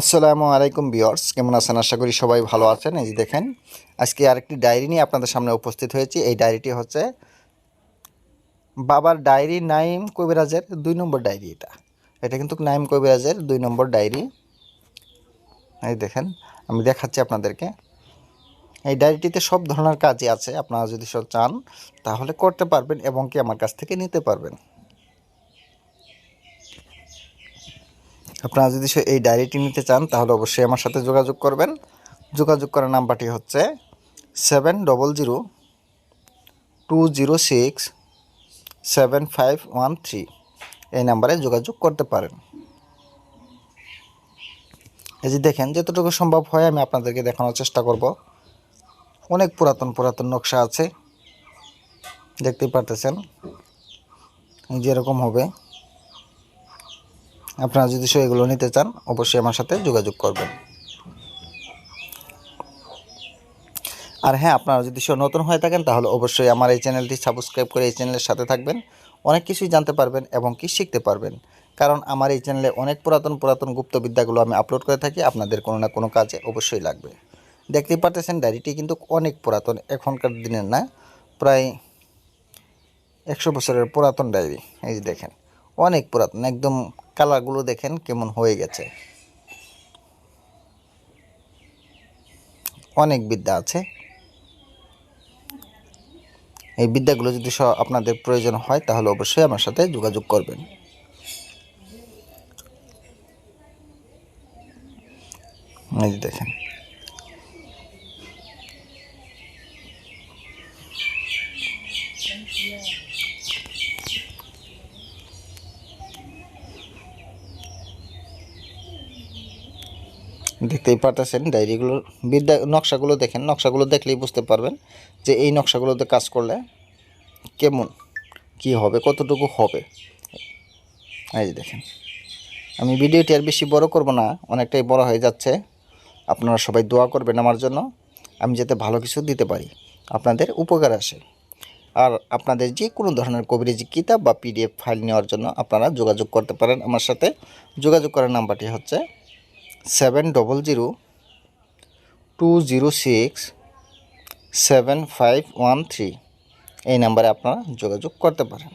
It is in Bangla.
আসসালামু আলাইকুম বিয়র্স কেমন আছেন? আশা করি সবাই ভালো আছেন। এই যে দেখেন, আজকে আরেকটি ডায়েরি নিয়ে আপনাদের সামনে উপস্থিত হয়েছি। এই ডায়েরিটি হচ্ছে বাবার ডায়েরি নাইম কবিরাজের দুই নম্বর ডায়েরি এটা। এটা কিন্তু নাইম কবিরাজের দুই নম্বর ডায়েরি। এই দেখেন, আমি দেখাচ্ছি আপনাদেরকে। এই ডায়েরিটিতে সব ধরনের কাজই আছে। আপনারা যদি সব চান, তাহলে করতে পারবেন এবং কি আমার কাছ থেকে নিতে পারবেন। আপনারা যদি এই ডায়েরিটি নিতে চান, তাহলে অবশ্যই আমার সাথে যোগাযোগ করবেন। যোগাযোগ করার নাম্বারটি হচ্ছে seven double zero two zero six seven five one three এই নাম্বারে যোগাযোগ করতে পারেন। এই যে দেখেন, যতটুকু সম্ভব হয় আমি আপনাদেরকে দেখানোর চেষ্টা করব। অনেক পুরাতন পুরাতন নকশা আছে। দেখতেই পারতেছেন? যেরকম হবে। আপনারা যদি এগুলো নিতে চান, অবশ্যই আমার সাথে যোগাযোগ করবেন। আর হ্যাঁ আপনারা যদি সে নতুন হয়ে থাকেন, তাহলে অবশ্যই আমার এই চ্যানেলটি সাবস্ক্রাইব করে এই চ্যানেলের সাথে থাকবেন। অনেক কিছুই জানতে পারবেন এবং কি শিখতে পারবেন। কারণ আমার এই চ্যানেলে অনেক পুরাতন পুরাতন গুপ্তবিদ্যাগুলো আমি আপলোড করে থাকি, আপনাদের কোনো না কোনো কাজে অবশ্যই লাগবে। দেখতেই পারতেছেন, ডায়েরিটি কিন্তু অনেক পুরাতন, এখনকার দিনের না, প্রায় একশো বছরের পুরাতন ডায়েরি। এই যে দেখেন। অনেক পুরাতন, একদম কালারগুলো দেখেন কেমন হয়ে গেছে। অনেক বিদ্যা আছে। এই বিদ্যাগুলো যদি আপনাদের প্রয়োজন হয়, তাহলে অবশ্যই আমার সাথে যোগাযোগ করবেন। দেখেন। দেখতেই পারতেছেন, ডায়েরিগুলোর বিদ্যা নকশাগুলো দেখেন, নকশাগুলো দেখলেই বুঝতে পারবেন যে এই নকশাগুলোতে কাজ করলে কেমন, কি হবে, কতটুকু হবে। এই যে দেখেন, আমি ভিডিওটি আর বেশি বড় করব না, অনেকটাই বড় হয়ে যাচ্ছে। আপনারা সবাই দোয়া করবেন আমার জন্য, আমি যাতে ভালো কিছু দিতে পারি, আপনাদের উপকার আসে। আর আপনাদের যে কোনো ধরনের কবিরাজি কিতাব বা পিডিএফ ফাইল নেওয়ার জন্য আপনারা যোগাযোগ করতে পারেন আমার সাথে। যোগাযোগ করার নাম্বারটি হচ্ছে seven double zero two zero six seven five one three এই নাম্বারে আপনারা যোগাযোগ করতে পারেন।